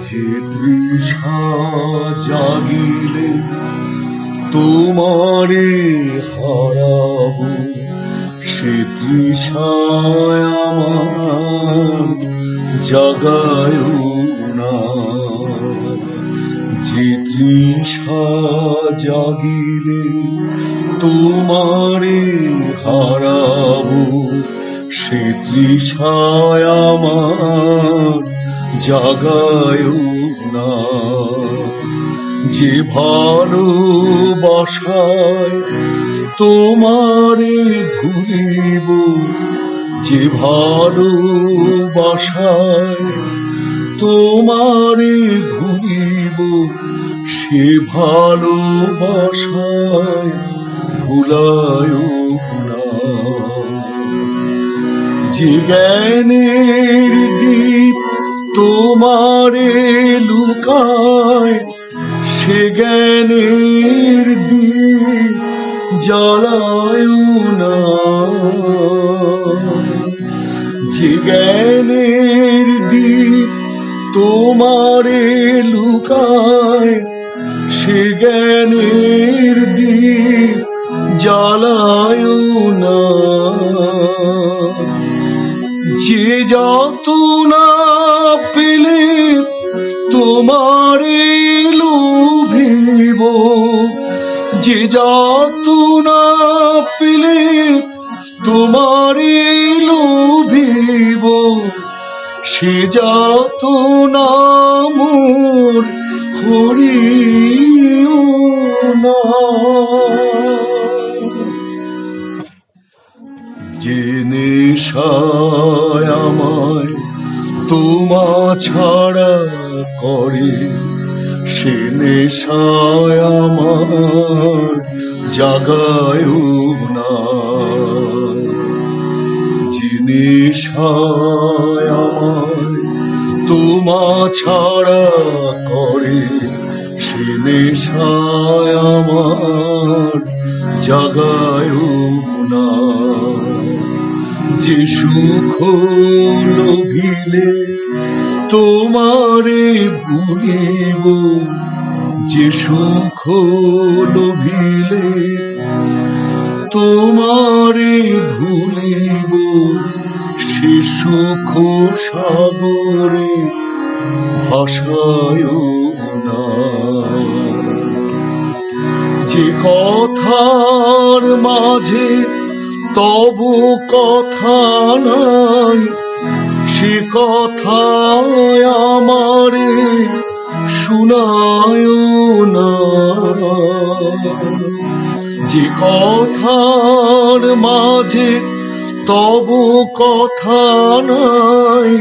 যে তৃষা জাগিলে তোমারে হারাব। সে তৃষায় আমার জাগায়। তৃষা জাগিলে তোমারে হারাব, সে তৃষায় আমার জাগায় না। যে ভালোবাসায় তোমারে ভুলিব, যে ভালোবাসায় তোমারে ভুলিব সে ভালোবাসায় ভুলায় যে জ্ঞানের দ্বীপ তোমারে লুকায়, সে জ্ঞানের দ্বীপ জ্বালায় না। যে জ্ঞানের দ্বীপ তোমারে লুকায় সে জ্ঞানের দ্বীপ জ্বালায় না। যে যত না পেলে তোমারে লোভিব যে যত না পেলে তোমারে লোভিব সে যত না মোর হরিও না নেশায় আমায় তোমা ছাড়া করে, সে নেশায় আমার জাগায় যে আমায় তোমা ছাড়া করে সে নেশায় আমার জাগায় না যে সুখ লোভিলে তোমারে ভুলিব, যে সুখ লোভিলে তোমারে সুখ সাগরে ভাসায় না যে কথার মাঝে তবু কথা নাই, সে কথায় আমারে শুনায় না যে কথার মাঝে তবু কথা নাই,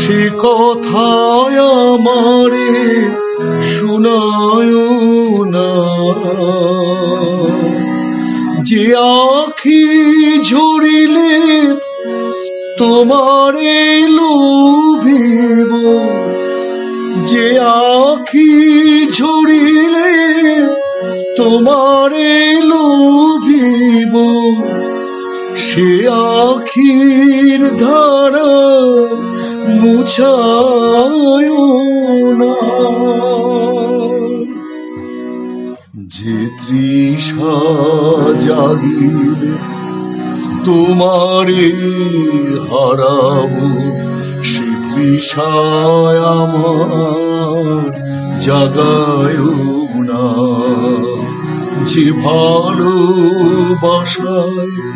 সে কথায় আমারে শুনায় না। যে আখি ঝরিলে তোমারে লোভিব, যে আখি ঝরিলে তোমারে লোভিব সে আখির ধারা মুছায় না। যে তৃষা জাগিলে, তোমারে হারাবো। সে তৃষায় আমার জাগায় না। যে ভালোবাসায়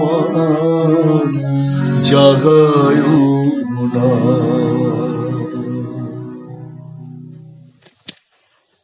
জাগায় না।